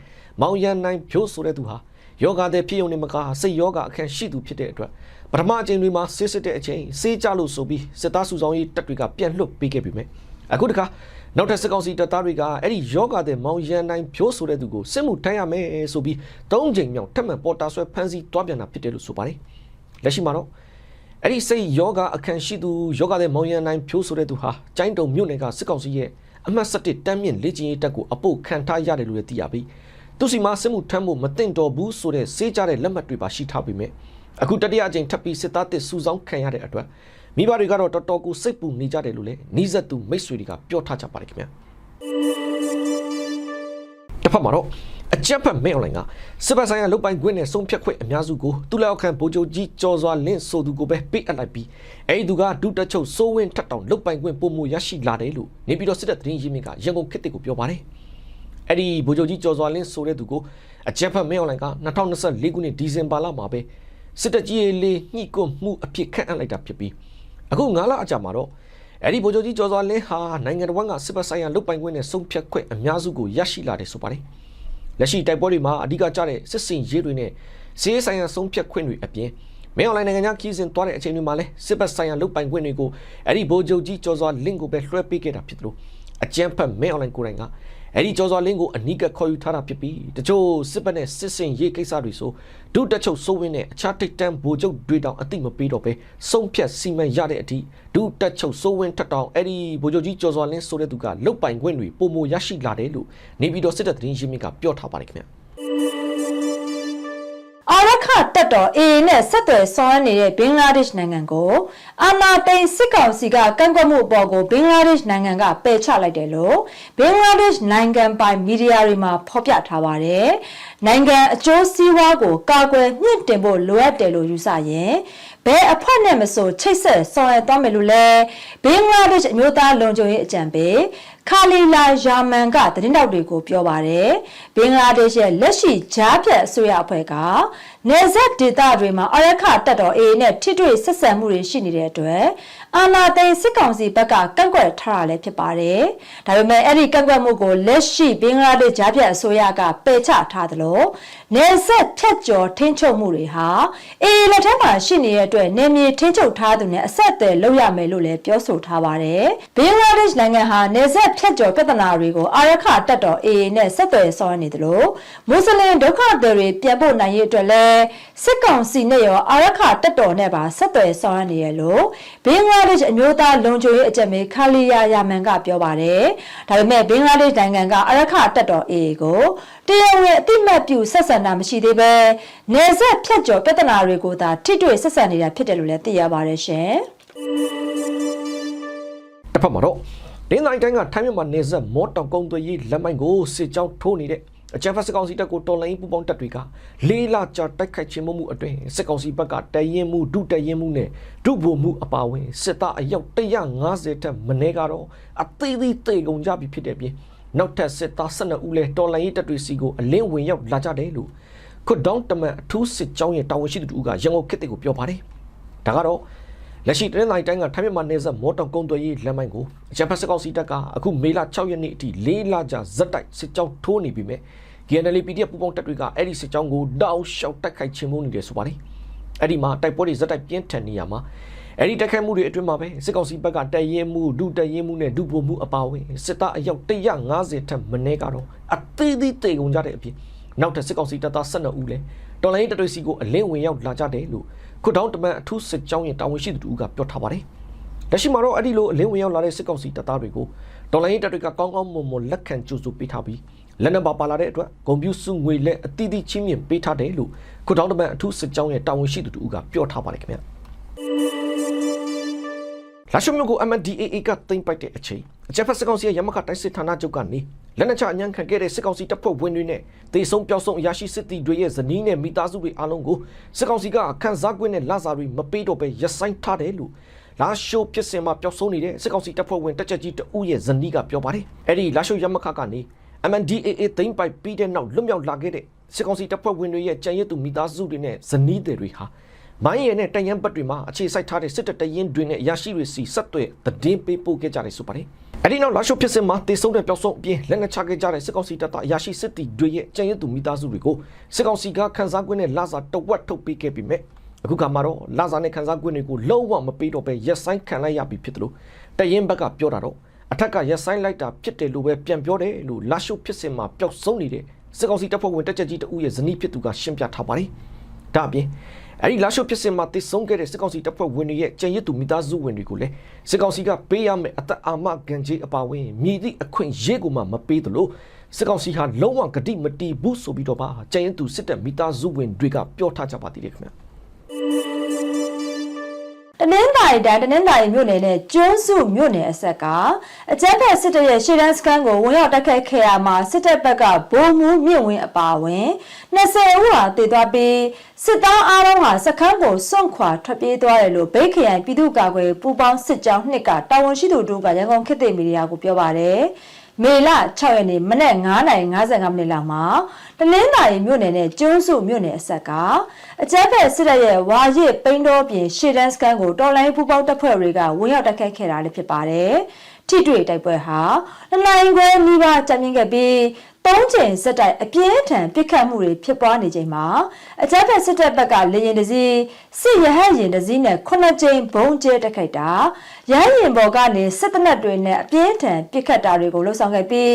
မောင်ရန်နိုင်ဖြိုးဆိုတဲ့သူဟာယောဂတဲ့ဖြစ်ုံနဲ့မကားစိတ်ယောဂအခန်းရှိသူဖြစ်တဲ့အတွက်ပထမအချိန်တွေမှာစစ်စစ်တဲ့အချိန်စေးကြလို့ဆိုပြီးစစ်သားစုဆောင်းရေးတပ်တွေကပြန်လွှတ်ပေးခဲ့ပြီမယ်။ အခုတခါနောက်ထပ်စစ်ကောင်စီတပ်သားတွေကအဲ့ဒီယောဂတဲ့မောင်ရန်နိုင်ဖြိုးဆိုတဲ့သူကိုစစ်မှုထမ်းရမယ်ဆိုပြီး၃ချိန်မြောက်ထပ်မံပေါ်တာဆွဲဖမ်းဆီးတွားပြန်တာဖြစ်တယ်လို့ဆိုပါတယ်။လက်ရှိမှာတော့အဲ့ဒီစိတ်ယောဂအခန်းရှိသူယောဂတဲ့မောင်ရန်နိုင်ဖြိုးဆိုတဲ့သူဟာကျိုင်းတုံမြို့နယ်ကစစ်ကောင်စီရဲ့အမှတ်7တမ်းမြင့်လေ့ကျင့်ရေးတပ်ကိုအပုတ်ခံထားရတယ်လို့လည်းသိရပြီးသူစီမှာစစ်မှုထမ်းဖို့မသင့်တော်ဘူးဆိုတဲ့စေးကြတဲ့လက်မှတ်တွေပါရှိထားပေမဲ့အခုတတိယအကြိမ်ထပ်ပြီးစစ်သားတစ်စုဆောင်းခံရတဲ့အတွက် မိဘတွေကတော့တော်တော်ကိုစိတ်ပူနေကြတယ်လို့လည်းနီးစပ်သူမိတ်ဆွေတွေကပြောထားကြပါတယ်ခင်ဗျာတစ်ဖက်မှာတော့အကြက်ဖက်မဲအွန်လိုင်းကစစ်ပတ်ဆိုင်ရာလုတ်ပိုင်ခွင့်နဲ့ဆုံးဖြတ်ခွင့်အများစုကိုသူလက်အောက်ခံဗိုလ်ချုပ်ကြီးကျော်စွာလင့်ဆိုသူကိုပဲပေးအပ်လိုက်ပြီးအဲဒီသူကဒုတက်ချုပ်စိုးဝင်းထက်တောင်လုတ်ပိုင်ခွင့်ပုံမရရှိလာတယ်လို့နေပြည်တော်စစ်တပ်သတင်းရင်းမြစ်ကရန်ကုန်ခေတ်တစ်ကိုပြောပါတယ်အဲ့ဒီဗိုလ်ချုပ်ကြီးကျော်စွာလင်းဆိုတဲ့သူကိုအကြက်ဖက်မဲအွန်လိုင်းက2024ခုနှစ်ဒီဇင်ဘာလမှာပဲစစ်တပ်ကြီးရေးလေးညှိကွမှုအဖြစ်ခန့်အပ်လိုက်တာဖြစ်ပြီး အခု9လအကြာမှာတော့အဲ့ဒီဗိုလ်ချုပ်ကြီးကျော်စွာလင်းဟာနိုင်ငံတော်ကစစ်ပတ်ဆိုင်ရာလုတ်ပိုင်ခွင့်နဲ့ဆုံးဖြတ်ခွင့်အများစုကိုရရှိလာတယ်ဆိုပါတယ်လက်ရှိတိုက်ပွဲတွေမှာအဓိကကျတဲ့စစ်စင်ရေးတွေနဲ့စီးရေးဆိုင်ရာဆုံးဖြတ်ခွင့်တွေအပြင်မဲအွန်လိုင်းနိုင်ငံခြားခီးစဉ်သွားတဲ့အချိန်တွေမှာလဲစစ်ပတ်ဆိုင်ရာလုတ်ပိုင်ခွင့်တွေကိုအဲ့ဒီဗိုလ်ချုပ်ကြီးကျော်စွာလင်းကိုပဲလွှဲပေးခဲ့တာဖြစ်တယ်လို့အကြမ်းဖက်မဲအွန်လိုင်းကိုယ်တိုင်က အဲ့ဒီကျော်စွာလင်းကိုအနီးကပ်ခေါ်ယူထားတာဖြစ်ပြီးတချို့စစ်ပတ်နဲ့စစ်စင်ရေးကိစ္စတွေဆိုဒုတက်ချုပ်စိုးဝင်းနဲ့အခြားထိတ်တန်းဗိုလ်ချုပ်တွေတောင်အသိမပေးတော့ပဲဆုံးဖြတ်စီမံရတဲ့အထိဒုတက်ချုပ်စိုးဝင်းထက်တောင်အဲ့ဒီဗိုလ်ချုပ်ကြီးကျော်စွာလင်းဆိုတဲ့သူကလုတ်ပိုင်ခွင့်တွေပုံမရရှိလာတယ်လို့နေပြည်တော်စစ်တပ်သတင်းရင်းမြစ်ကပြောထားပါတယ်ခင်ဗျာအာရ ခတက်တော် AA နဲ့ဆက်သွယ်ဆောင်ရွက်နေတဲ့ဘင်္ဂလားဒေ့ရှ်နိုင်ငံကိုအာနာတိန်စစ်ကောင်စီကကန့်ကွက်မှုအပေါ်ကိုဘင်္ဂလားဒေ့ရှ်နိုင်ငံကပယ်ချလိုက်တယ်လို့ဘင်္ဂလားဒေ့ရှ်နိုင်ငံပိုင်မီဒီယာတွေမှာဖော်ပြထားပါတယ်။နိုင်ငံအကျိုးစီးပွားကိုကာကွယ်မြင့်တင်ဖို့လိုအပ်တယ်လို့ယူဆရင်ဘယ်အဖွဲ့နဲ့မဆိုချိတ်ဆက်ဆောင်ရွက်သွားမယ်လို့လဲဘင်္ဂလားဒေ့ရှ်အမျိုးသားလုံခြုံရေးအကြံပေးခါလီလာယာမန်ကသတင်းတောက်တွေကိုပြောပါတယ်ဘင်္ဂလားဒေ့ရှ်ရဲ့လက်ရှိဂျားဖြတ်အစိုးရအဖွဲ့က နေဆက်ဒေသတွေမှာအရခတက်တော် AA နဲ့ထိတွေ့ဆက်ဆံမှုတွေရှိနေတဲ့အတွက် အာနာသိန်စစ်ကောင်စီဘက်ကကန့်ကွက်ထားတာလည်းဖြစ်ပါတယ်ဒါပေမဲ့အဲ့ဒီကန့်ကွက်မှုကိုလက်ရှိဘင်္ဂလားဒေ့ရှ်ဂျားဖြတ်အစိုးရကပယ်ချထားသလိုနေဆက်ဖြတ်ကျော်ထိန်းချုပ်မှုတွေဟာ AA လက်ထက်မှာရှိနေတဲ့အတွက်နေမြေထိန်းချုပ်ထားသူနဲ့အဆက်အသွယ်လုပ်ရမယ်လို့လည်းပြောဆိုထားပါတယ်ဘင်္ဂလားဒေ့ရှ်နိုင်ငံဟာနေဆက်ဖြတ်ကျော်ပြဿနာတွေကိုအာရခတက်တော် AA နဲ့ဆက်သွယ်ဆောင်ရွက်နေသလိုမွတ်စလင်ဒုက္ခသည်တွေပြန်ဖို့နိုင်ရေးအတွက်လည်းစစ်ကောင်စီနဲ့ရောအာရခတက်တော်နဲ့ပါဆက်သွယ်ဆောင်ရွက်နေရလို့ဘင်္ဂလားဒေ့ရှ်အမျိုးသားလုံခြုံရေးအကြံပေးခါလီယာယာမန်ကပြောပါတယ်ဒါပေမဲ့ဘင်္ဂလားဒေ့ရှ်နိုင်ငံကအာရခတက်တော် AA ကိုတရားဝင်အတိမတ်ပြုဆက်ဆံတာမရှိသေးပဲနေဆက်ဖြတ်ကျော်ပြဿနာတွေကိုသာထိတွေ့ဆက်ဆံနေတာဖြစ်တယ်လို့လည်းသိရပါတယ်ရှင်တစ်ဖက်မှာတော့တင်းတိုင်းတိုင်းကထိုင်းမြန်မာနေဆက်မော်တောင်ကုန်းသွေးရေးလက်မိုင်းကိုစစ်ကြောင်းထိုးနေတဲ့ အကြံဖက်စစ်ကောင်စီတပ်ကိုတော်လိုင်းပူပေါင်းတပ်တွေကလေးလကြာတိုက်ခိုက်ခြင်းမှုအတွင်းစစ်ကောင်စီဘက်ကတရင်မှုဒုတရင်မှုနဲ့ဒုဗိုလ်မှုအပါအဝင်စစ်သားအယောက်150ထက်မနည်းကတော့အသေးသေးတေကုန်ကြပြီဖြစ်တဲ့ပြင်နောက်ထပ်စစ်သား12ဦးလဲတော်လိုင်းရေးတပ်တွေစီကိုအလင်းဝင်ရောက်လာကြတယ်လို့ခွတ်ဒေါင်းတမန်အထူးစစ်ကြောင်းရဲ့တာဝန်ရှိသူတို့ကရန်ကုန်ခေတ်တွေကိုပြောပါတယ်ဒါကတော့ လက်ရှိတနင်္လာရီတိုင်းကထိုင်းမြန်မာနယ်စပ်မော်တော်ကုန်သွယ်ရေးလမ်းမိုင်းကိုအကြံဖက်စကောက်စီတပ်ကအခုမေလ6ရက်နေ့အထိ၄လကြာဇက်တိုက်စစ်ကြောင်းထိုးနေပြီမဲ့ KNL PDF ပူပေါင်းတပ်တွေကအဲ့ဒီစစ်ကြောင်းကိုတောက်လျှောက်တိုက်ခိုက်ခြင်းမှုနေတယ်ဆိုပါတယ်အဲ့ဒီမှာတိုက်ပွဲတွေဇက်တိုက်ပြင်းထန်နေရမှာအဲ့ဒီတိုက်ခိုက်မှုတွေအတွင်းမှာပဲစစ်ကောင်စီဘက်ကတပ်ရင်းမှုဒုတပ်ရင်းမှုနဲ့ဒုဗိုလ်မှုအပါအဝင်စစ်သားအယောက်150ထက်မနည်းကတော့အသေးသေးတေကုန်ကြတဲ့အဖြစ် နောက်ထပ်စစ်ကောင်စီတပ်သား12ဦးလဲတော်လိုင်းတပ်တွေစီကိုအလင်းဝင်ရောက်လာကြတယ်လို့ခုတောင်းတမန်အထူးစစ်ကြောင်းရဲ့တာဝန်ရှိသူတို့ကပြောထားပါတယ်လက်ရှိမှာတော့အဲ့ဒီလိုအလင်းဝင်ရောက်လာတဲ့စစ်ကောင်စီတပ်သားတွေကိုတော်လိုင်းတပ်တွေကကောင်းကောင်းမွန်မွန်လက်ခံကြိုးဆိုပေးထားပြီးလက်နက်ပါပါလာတဲ့အတွက်ဂုံပြူစုငွေလက်အတီးတီးချင်းမြင့်ပေးထားတယ်လို့ခုတောင်းတမန်အထူးစစ်ကြောင်းရဲ့တာဝန်ရှိသူတို့ကပြောထားပါတယ်ခင်ဗျာ လာရှုမျိုးကို MNDAA ကတင်ပိုက်တဲ့အချိန်အချက်ဖက်စစ်ကောင်စီရဲ့ရမခတိုင်းစစ်ဌာနချုပ်ကနေလက်နက်ချအញ្ញံခံခဲ့တဲ့စစ်ကောင်စီတပ်ဖွဲ့ဝင်တွေနဲ့တေဆုံးပျောက်ဆုံးအရာရှိစစ်တီတွေရဲ့ဇနီးနဲ့မိသားစုတွေအားလုံးကိုစစ်ကောင်စီကခန်းစားကွင်းနဲ့လစာတွေမပေးတော့ပဲရပ်ဆိုင်းထားတယ်လို့လာရှိုးဖြစ်စင်မှာပျောက်ဆုံးနေတဲ့စစ်ကောင်စီတပ်ဖွဲ့ဝင်တက်ချက်ကြီးတဦးရဲ့ဇနီးကပြောပါတယ်အဲ့ဒီလာရှိုးရမခကနေ MNDAA သိမ်းပိုက်ပြီးတဲ့နောက်လွတ်မြောက်လာခဲ့တဲ့စစ်ကောင်စီတပ်ဖွဲ့ဝင်တွေရဲ့ကြံရည်သူမိသားစုတွေနဲ့ဇနီးတွေဟာ မိုင်းရဲနဲ့တန်ရန်ဘတ်တွေမှာအခြေစိုက်ထားတဲ့စစ်တပ်တရင်တွေနဲ့ရရှိတွေစီဆက်သွဲသတင်းပေးပို့ခဲ့ကြတယ်ဆိုပါတယ်။အဲဒီနောက်လာရှိုဖြစ်စင်မှာတေဆုံးတဲ့ပျောက်ဆုံးအပြင်လက်နက်ချခဲ့ကြတဲ့စစ်ကောင်စီတပ်သားရရှိစစ်တီတွေရဲ့ကြံရည်သူမိသားစုတွေကိုစစ်ကောင်စီကခန်းစားကွင်းနဲ့လာစာတဝက်ထုတ်ပေးခဲ့ပြီးမြဲအခုကမှတော့လာစာနဲ့ခန်းစားကွင်းတွေကိုလုံးဝမပေးတော့ပဲရက်ဆိုင်ခံလိုက်ရပြီဖြစ်တယ်လို့တရင်ဘက်ကပြောတာတော့အထက်ကရက်ဆိုင်လိုက်တာဖြစ်တယ်လို့ပဲပြန်ပြောတယ်လို့လာရှိုဖြစ်စင်မှာပျောက်ဆုံးနေတဲ့စစ်ကောင်စီတပ်ဖွဲ့ဝင်တက်ချက်ကြီးတဦးရဲ့ဇနီးဖြစ်သူကရှင်းပြထားပါတယ်။ဒါအပြင် အဲ့ဒီလာရှိုဖြစ်စင်မှာတည်ဆုံးခဲ့တဲ့စစ်ကောင်စီတပ်ဖွဲ့ဝင်တွေရဲ့ကြံရစ်သူမိသားစုဝင်တွေကိုလည်းစစ်ကောင်စီကပေးရမယ့်အသက်အာမခံကြေးအပါဝင်မြည်သည့်အခွင့်ရေးကိုမှမပေးသလိုစစ်ကောင်စီဟာလုံးဝဂတိမတီးဘူးဆိုပြီးတော့ပါကြံရစ်သူစစ်တပ်မိသားစုဝင်တွေကပြောထားကြပါသေးတယ်ခင်ဗျာတ နင်္သာရီတိုင်းတနင်္သာရီမြို့နယ်နဲ့ကျွန်းစုမြို့နယ်အဆက်ကအကြမ်းဖက်စစ်တပ်ရဲ့ရှေ့တန်းစခန်းကိုဝင်ရောက်တိုက်ခိုက်ခဲ့ရမှာစစ်တပ်ဘက်ကဗိုလ်မှူးမြင့်ဝင်းအပါအဝင်20ဦးဟာတည်သွားပြီးစစ်သားအားလုံးဟာစခန်းကိုစွန့်ခွာထွက်ပြေးသွားတယ်လို့ဗိတ်ခရိုင်ပြည်သူ့ကာကွယ်ပူးပေါင်းစစ်ကြောင်းနှစ်ကတာဝန်ရှိသူတို့ကရန်ကုန်ခေတ်သစ်မီဒီယာကိုပြောပါတယ်မေလ6ရက်နေ့မနက်9:55မိနစ်လောက်မှာ တနင်္သာရီမြို့နယ်နဲ့ကျွန်းစုမြို့နယ်အဆက်ကအကြမ်းဖက်စစ်တပ်ရဲ့ဝါရစ်ပိန်းတော်ပြင်ရှေ့တန်းစခန်းကိုတော်လိုင်းပူပေါင်းတပ်ဖွဲ့တွေကဝင်ရောက်တိုက်ခိုက်ခဲ့တာလည်းဖြစ်ပါတယ်။ထိတွေ့တိုက်ပွဲဟာလလိုင်းခွဲမိဘကြမ်းမြင့်ခဲ့ပြီးသုံးချိန်စက်တိုက်အပြင်းထန်ပစ်ခတ်မှုတွေဖြစ်ပွားနေချိန်မှာအကြမ်းဖက်စစ်တပ်ဘက်ကလေရင်တစည်းစစ်ရဟတ်ရင်တစည်းနဲ့ခုနှစ်ကြိမ်ဘုံကျဲတိုက်ခိုက်တာရဟတ်ရင်ဘော်ကနေစစ်တနက်တွေနဲ့အပြင်းထန်ပစ်ခတ်တာတွေကိုလှုပ်ဆောင်ခဲ့ပြီး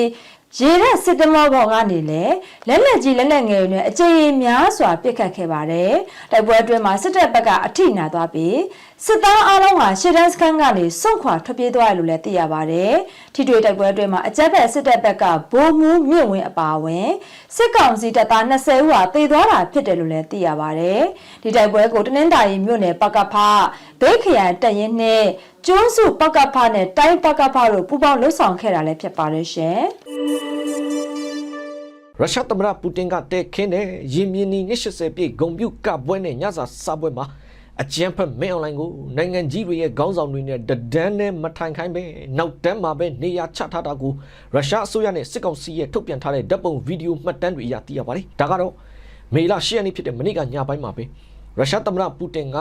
ရေရက်စစ်တမောဘော်ကနေလည်းလက်လက်ကြီးလက်လက်ငယ်တွေနဲ့အကြိမ်များစွာပစ်ခတ်ခဲ့ပါတယ်။တိုက်ပွဲအတွင်းမှာစစ်တပ်ဘက်ကအထိနာသွားပြီး စစ်သားအလုံးဟာရှေ့တန်းစခန်းကနေစွန့်ခွာထွက်ပြေးသွားတယ်လို့လည်းသိရပါတယ်။ထိတွေ့တိုက်ပွဲအတွင်းမှာအကြမ်းဖက်စစ်တပ်ဘက်ကဗိုလ်မှူးမြင့်ဝင်းအပါအဝင်စစ်ကောင်စီတပ်သား20ဦးဟာတေသွားတာဖြစ်တယ်လို့လည်းသိရပါတယ်။ဒီတိုက်ပွဲကိုတနင်္သာရီမြို့နယ်ပကဖဒိတ်ခရိုင်တပ်ရင်းနဲ့ကျွန်းစုပကဖနဲ့တိုင်းပကဖတို့ပူးပေါင်းလှုပ်ဆောင်ခဲ့တာလည်းဖြစ်ပါတယ်ရှင်။ရုရှားသမ္မတပူတင်ကတဲခင်းတဲ့ရင်းမြင်းနီ80ပြည့်ဂုံပြုတ်ကပွဲနဲ့ညစာစားပွဲမှာ အကြမ်းဖက်မင်းအွန်လိုင်းကိုနိုင်ငံကြီးတွေရဲ့ခေါင်းဆောင်တွေနဲ့တဒန်းနဲ့မထိုင်ခိုင်းပဲနောက်တန်းမှာပဲနေရာချထားတာကိုရုရှားအစိုးရနဲ့စစ်ကောင်စီရဲ့ထုတ်ပြန်ထားတဲ့ဓာတ်ပုံဗီဒီယိုမှတ်တမ်းတွေအရသိရပါတယ်။ဒါကတော့မေလ10ရက်နေ့ဖြစ်တဲ့မနေ့ကညပိုင်းမှာပဲရုရှားသမ္မတပူတင်က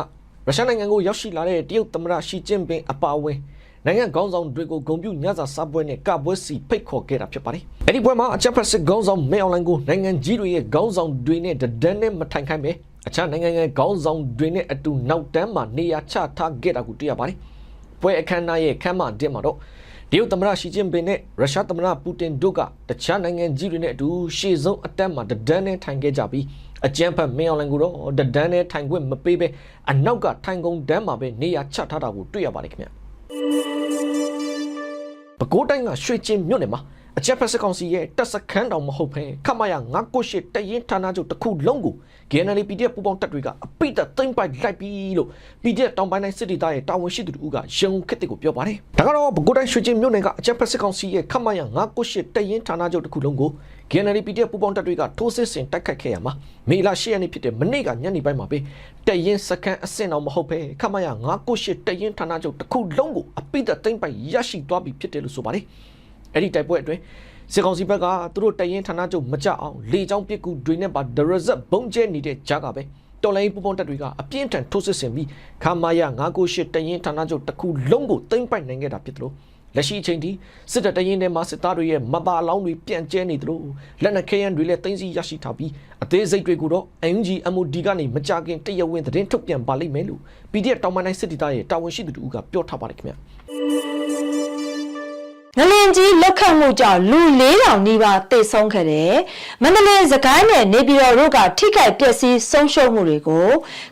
ရုရှားနိုင်ငံကိုရောက်ရှိလာတဲ့တရုတ်သမ္မတရှီကျင်းပင်အပါအဝင်နိုင်ငံခေါင်းဆောင်တွေကိုဂုံပြူညစာစားပွဲနဲ့ကပွဲစီဖိတ်ခေါ်ခဲ့တာဖြစ်ပါတယ်။အဲ့ဒီပွဲမှာအချက်ဖက်စစ်ခေါင်းဆောင်မဲအွန်လိုင်းကိုနိုင်ငံကြီးတွေရဲ့ခေါင်းဆောင်တွေနဲ့တဒန်းနဲ့မထိုင်ခိုင်းပဲ အခြားနိုင်ငံရဲ့ခေါင်းဆောင်တွေနဲ့အတူနောက်တန်းမှာနေရာချထားခဲ့တာကိုတွေ့ရပါတယ်။ပွဲအခမ်းအနားရဲ့ခမ်းမတင်မှာတော့တရုတ်သမ္မတရှီကျင်းပင်နဲ့ရုရှားသမ္မတပူတင်တို့ကတခြားနိုင်ငံကြီးတွေနဲ့အတူရှေ့ဆုံးအတက်မှာတဒန်းနဲ့ထိုင်ခဲ့ကြပြီးအကြမ်းဖက်မင်းအောင်လိုင်းကိုတော့တဒန်းနဲ့ထိုင်ခွင့်မပေးပဲအနောက်ကထိုင်ကုန်တန်းမှာပဲနေရာချထားတာကိုတွေ့ရပါတယ်ခင်ဗျာ။ပဲခူးတိုင်းကရွှေကျင်မြို့နယ်မှာ အကြက်ဖက်စစ်ကောင်စီရဲ့တပ်စခန်းတောင်မဟုတ်ဘဲခမရ998တရင်ဌာနချုပ်တစ်ခုလုံးကို GNL PDF ပူပေါင်းတပ်တွေကအပိတ်သိမ့်ပိုက်လိုက်ပြီလို့ PDF တောင်ပိုင်းတိုင်းစစ်ဒေသရဲ့တာဝန်ရှိသူတို့ကရန်ကုန်ခေတ်ကိုပြောပါတယ်။ဒါကတော့ပဲခူးတိုင်းရွှေကျင်မြို့နယ်ကအကြက်ဖက်စစ်ကောင်စီရဲ့ခမရ998တရင်ဌာနချုပ်တစ်ခုလုံးကို GNL PDF ပူပေါင်းတပ်တွေကထိုးစစ်ဆင်တိုက်ခိုက်ခဲ့ရမှာမေလ10ရက်နေ့ဖြစ်တဲ့မနေ့ကညနေပိုင်းမှာပဲတရင်စခန်းအဆင့်တော်မဟုတ်ဘဲခမရ998တရင်ဌာနချုပ်တစ်ခုလုံးကိုအပိတ်သိမ့်ပိုက်ရရှိသွားပြီဖြစ်တယ်လို့ဆိုပါတယ်။ အဲ့ဒီတိုက်ပွဲအတွင်းစစ်ကောင်စီဘက်ကသူတို့တရင်ဌာနချုပ်မကြအောင်လေကြောင်းပစ်ကူတွေနဲ့ပါဒရဇက်ဘုံကျဲနေတဲ့ကြားကပဲတတော်လိုင်းပူပေါင်းတပ်တွေကအပြင်းထန်ထိုးစစ်ဆင်ပြီးခမာယာ998တရင်ဌာနချုပ်တစ်ခုလုံးကိုသိမ်းပိုက်နိုင်ခဲ့တာဖြစ်တယ်လို့လက်ရှိအချိန်ထိစစ်တပ်တရင်ထဲမှာစစ်သားတွေရဲ့မပါအလောင်းတွေပြန့်ကျဲနေတယ်လို့လက်နက်ခဲယမ်းတွေလည်းသိမ်းဆည်းရရှိထားပြီးအသေးစိတ်တွေကိုတော့ UNG MOD ကနေမကြခင်တရဝင်းသတင်းထုတ်ပြန်ပါလိမ့်မယ်လို့ PDF တောင်မနိုင်စစ်တီသားရဲ့တာဝန်ရှိသူတို့ကပြောထားပါတယ်ခင်ဗျာ ငလင်ကြီးလက်ခတ်မှုကြောင့်လူ4000နီးပါးသေဆုံးခဲ့တယ်။မန္တလေးစကိုင်းနဲ့နေပြည်တော်တို့ကထိခိုက်ပျက်စီးဆုံးရှုံးမှုတွေကို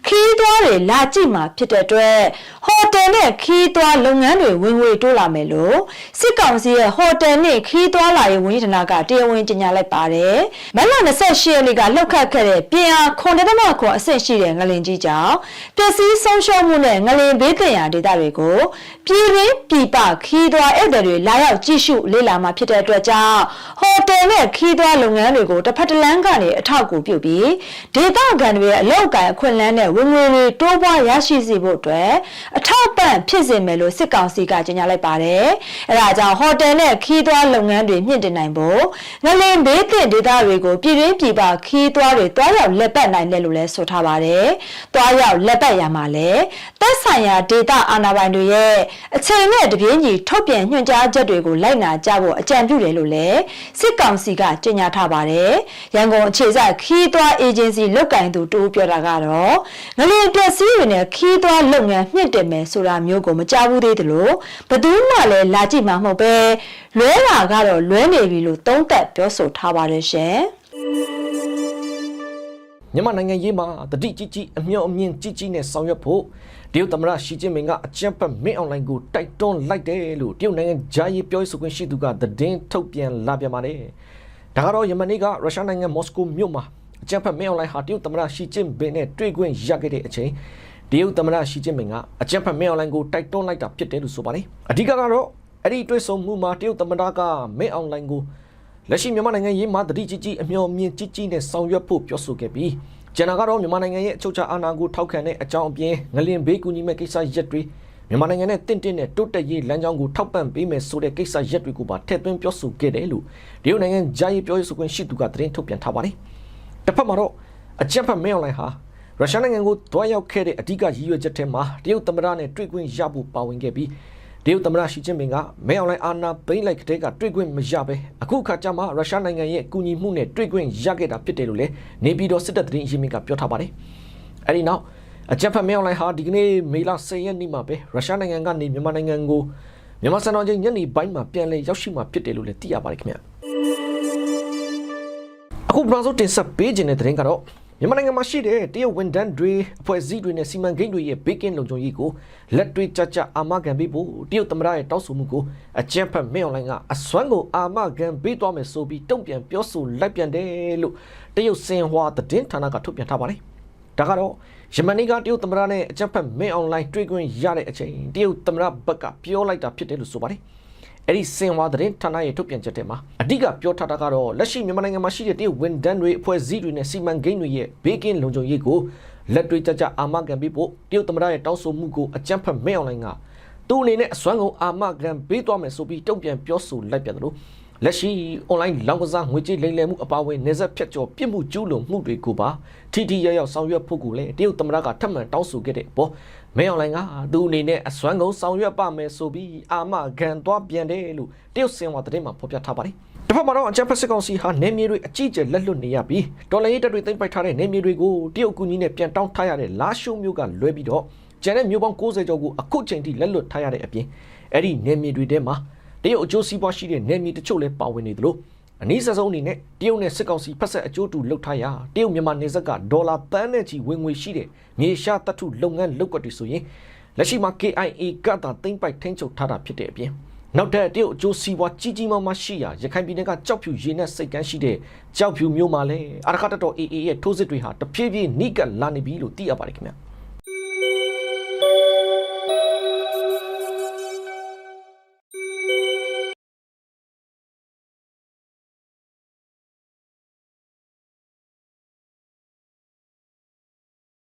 ခီးသွွားတွေလာကြည့်မှာဖြစ်တဲ့အတွက်ဟိုတယ်နဲ့ခီးသွွားလုပ်ငန်းတွေဝင်ငွေတိုးလာမယ်လို့စစ်ကောင်စီရဲ့ဟိုတယ်နဲ့ခီးသွွားလာရေးဝန်ကြီးဌာနကတရားဝင်ကြေညာလိုက်ပါတယ်။မတ်လ28ရက်နေ့ကလှုပ်ခတ်ခဲ့တဲ့ပြင်အားခွန်တသမခွန်အဆင့်ရှိတဲ့ငလင်ကြီးကြောင့်ပျက်စီးဆုံးရှုံးမှုနဲ့ငလင်ဘေးကင်ရာဒေသတွေကိုပြည်ရင်းပြည်ပခီးသွွားဧည့်သည်တွေလာရောက်ကြည့်ရှုလေ့လာမှာဖြစ်တဲ့အတွက်ကြောင့်ဟိုတယ်နဲ့ခီးသွွားလုပ်ငန်းတွေကိုတစ်ဖက်တစ်လမ်းကနေအထောက်အကူပြုပြီးဒေသခံတွေရဲ့အလောက်အကိုင်အခွင့်အလမ်းနဲ့ဝင်ငွေတွေတိုးပွားရရှိစေဖို့အတွက်အထောက်ပံ့ဖြစ်စေမယ်လို့စစ်ကောင်စီကကြေညာလိုက်ပါတယ်။အဲဒါကြောင့်ဟိုတယ်နဲ့ခီးသွွားလုပ်ငန်းတွေမြင့်တင်နိုင်ဖို့ငလင်ဘေးကင်ဒေသတွေကိုပြည်ရင်းပြည်ပခီးသွွားတွေတွားရောက်လက်ပတ်နိုင်တယ်လို့လည်းဆိုထားပါတယ်။တွားရောက်လက်ပတ်ရမှာလည်းသက်ဆိုင်ရာဒေသအာဏာပိုင်တွေရဲ့အချိန်နဲ့တပြေးညီထုတ်ပြန်ညွှန်ကြားချက်တွေကိုလိုက်နာကြဖို့အကြံပြုတယ်လို့လည်းစစ်ကောင်စီကကြေညာထားပါတယ်။ရန်ကုန်အခြေစိုက်ခီးသွွားအေဂျင်စီလုတ်ကင်သူတူပြောတာကတော့ငလျင်ပျက်စီးတွေနဲ့ခီးသွွားလုပ်ငန်းမြင့်တင်မယ်ဆိုတာမျိုးကိုမကြားဘူးသေးတယ်လို့ဘယ်သူမှလည်းလာကြည့်မှာမဟုတ်ပဲလွဲတာကတော့လွဲနေပြီလို့သုံးသပ်ပြောဆိုထားပါတယ်ရှင်။ မြန်မာနိုင်ငံရေးမှာတတိကြီးကြီးအမျှော်အမြင်ကြီးကြီးနဲ့ဆောင်ရွက်ဖို့တရုတ်သမ္မတရှီကျင်းပင်ကအကြံဖက်မင်းအွန်လိုင်းကိုတိုက်တွန်းလိုက်တယ်လို့တရုတ်နိုင်ငံဂျာရေးပြောရေးဆိုခွင့်ရှိသူကသတင်းထုတ်ပြန်လာပြန်ပါတယ်။ဒါကတော့ယမနေ့ကရုရှားနိုင်ငံမော်စကိုမြို့မှာအကြံဖက်မင်းအွန်လိုင်းဟာတရုတ်သမ္မတရှီကျင်းပင်နဲ့တွေ့ခွင့်ရခဲ့တဲ့အချိန်တရုတ်သမ္မတရှီကျင်းပင်ကအကြံဖက်မင်းအွန်လိုင်းကိုတိုက်တွန်းလိုက်တာဖြစ်တယ်လို့ဆိုပါတယ်။အဓိကကတော့အဲ့ဒီတွေ့ဆုံမှုမှာတရုတ်သမ္မတကမင်းအွန်လိုင်းကို လက်ရှိမြန်မာနိုင်ငံရေးမှာတတိကြီးကြီးအမျှော်အမြင်ကြီးကြီးနဲ့ဆောင်ရွက်ဖို့ပြောဆိုခဲ့ပြီးကျန်တာကတော့မြန်မာနိုင်ငံရဲ့အချုပ်အခြာအာဏာကိုထောက်ခံတဲ့အကြောင်းအပြင်ငလင်ဘေးကူညီမဲ့ကိစ္စရက်တွေမြန်မာနိုင်ငံနဲ့တင့်တင့်နဲ့တိုးတက်ရေးလမ်းကြောင်းကိုထောက်ပံ့ပေးမယ်ဆိုတဲ့ကိစ္စရက်တွေကိုပါထည့်သွင်းပြောဆိုခဲ့တယ်လို့တရုတ်နိုင်ငံဂျာရေးပြောရေးဆိုခွင့်ရှိသူကသတင်းထုတ်ပြန်ထားပါတယ်။တစ်ဖက်မှာတော့အကြက်ဖက်မင်းအွန်လိုင်းဟာရုရှားနိုင်ငံကိုတွားရောက်ခဲ့တဲ့အဓိကရည်ရွယ်ချက်ထဲမှာတရုတ်သမ္မတနဲ့တွေ့ခွင့်ရဖို့ပါဝင်ခဲ့ပြီး တရုတ်သမ္မတရှီကျင်းပင်ကမဲအွန်လိုင်းအာဏာသိမ်းလိုက်ကတည်းကတွေ့ခွင့်မရပဲအခုခါကျမှရုရှားနိုင်ငံရဲ့ကူညီမှုနဲ့တွေ့ခွင့်ရခဲ့တာဖြစ်တယ်လို့လည်းနေပြည်တော်စစ်တပ်သတင်းရင်းမြစ်ကပြောထားပါတယ်။အဲဒီနောက်အကြက်ဖက်မဲအွန်လိုင်းဟာဒီကနေ့မေလ10ရက်နေ့မှာပဲရုရှားနိုင်ငံကနေမြန်မာနိုင်ငံကိုမြန်မာစံတော်ချိန်ညနေပိုင်းမှာပြန်လည်ရောက်ရှိမှာဖြစ်တယ်လို့လည်းသိရပါတယ်ခင်ဗျ။အခုပထမဆုံးတင်ဆက်ပေးခြင်းတဲ့သတင်းကတော့ မြန်မာနိုင်ငံမှာရှိတဲ့တရုတ်ဝန်ထမ်းတွေအဖွဲ့အစည်းတွေနဲ့စီမံကိန်းတွေရဲ့ဘေးကင်းလုံခြုံရေးကိုလက်တွေ့ကြကြအာမခံပေးဖို့တရုတ်သမ္မတရဲ့တောင်းဆိုမှုကိုအကြံဖက်မင်းအွန်လိုင်းကအစွမ်းကိုအာမခံပေးသွားမယ်ဆိုပြီးတုံ့ပြန်ပြောဆိုလိုက်ပြန်တယ်လို့တရုတ်စင်ဟွာသတင်းဌာနကထုတ်ပြန်ထားပါတယ်။ဒါကတော့ယမန်နီကတရုတ်သမ္မတနဲ့အကြံဖက်မင်းအွန်လိုင်းတွေ့ခွင့်ရတဲ့အချိန်တရုတ်သမ္မတဘက်ကပြောလိုက်တာဖြစ်တယ်လို့ဆိုပါတယ်။ အဲ့ဒီစင်ဝါသတင်းဌာနရဲ့ထုတ်ပြန်ချက်ထဲမှာအဓိကပြောထားတာကတော့လက်ရှိမြန်မာနိုင်ငံမှာရှိတဲ့တရုတ်ဝန်ထမ်းတွေအဖွဲ့အစည်းတွေနဲ့စီမံကိန်းတွေရဲ့ဘေးကင်းလုံခြုံရေးကိုလက်တွေ့ကြကြအာမခံပေးဖို့တရုတ်သမ္မတရဲ့တောင်းဆိုမှုကိုအကြံဖက်မဲအွန်လိုင်းကသူ့အနေနဲ့အစွမ်းကုန်အာမခံပေးသွားမယ်ဆိုပြီးတုံ့ပြန်ပြောဆိုလိုက်ပြန်တယ်လို့လက်ရှိ online လောင်းကစားငွေကြေးလိမ်လည်မှုအပါအဝင်နေဆက်ဖြတ်ကျော်ပြစ်မှုကျူးလွန်မှုတွေကိုပါထိထိရောက်ရောက်ဆောင်ရွက်ဖို့ကိုလည်းတရုတ်သမ္မတကထပ်မံတောင်းဆိုခဲ့တဲ့အပေါ် မဲအွန်လိုင်းကသူ့အနေနဲ့အစွမ်းကုန်ဆောင်ရွက်ပါမယ်ဆိုပြီးအာမခံသွားပြန်တယ်လို့တရုတ်စင်ဝါသတင်းမှာဖော်ပြထားပါတယ်တစ်ဖက်မှာတော့အကြံဖက်စစ်ကောင်စီဟာနေမြေတွေအကြီးကျယ်လက်လွတ်နေရပြီးဒေါ်လာရေးတပ်တွေသိမ်းပိုက်ထားတဲ့နေမြေတွေကိုတရုတ်ကူညီနဲ့ပြန်တောင်းထားရတဲ့လာရှိုးမျိုးကလွဲပြီးတော့ကျန်တဲ့မျိုးပေါင်း60ကျော်ကိုအခုချိန်ထိလက်လွတ်ထားရတဲ့အပြင်အဲ့ဒီနေမြေတွေထဲမှာတရုတ်အကျိုးစီးပွားရှိတဲ့နေမြေတချို့လည်းပါဝင်နေသလို အနည်းဆက်ဆုံးအနေနဲ့တရုတ်နဲ့စစ်ကောင်စီဖက်ဆက်အကျိုးတူလှုပ်ထားရတရုတ်မြန်မာနေဆက်ကဒေါ်လာတန်းနဲ့ချီဝင်ငွေရှိတဲ့မြေရှားတပ်ထုလုပ်ငန်းလုပ်ကွက်တွေဆိုရင်လက်ရှိမှာ KIA ကတာသိမ့်ပိုက်ထိန်းချုပ်ထားတာဖြစ်တဲ့အပြင်နောက်ထပ်တရုတ်အကျိုးစီးပွားကြီးကြီးမားမားရှိရာရခိုင်ပြည်နယ်ကကြောက်ဖြူရေနက်စိတ်ကန်းရှိတဲ့ကြောက်ဖြူမျိုးမှာလည်းအရခတ်တော် AA ရဲ့ထိုးစစ်တွေဟာတဖြည်းဖြည်းနှိကပ်လာနေပြီလို့သိရပါတယ်ခင်ဗျာ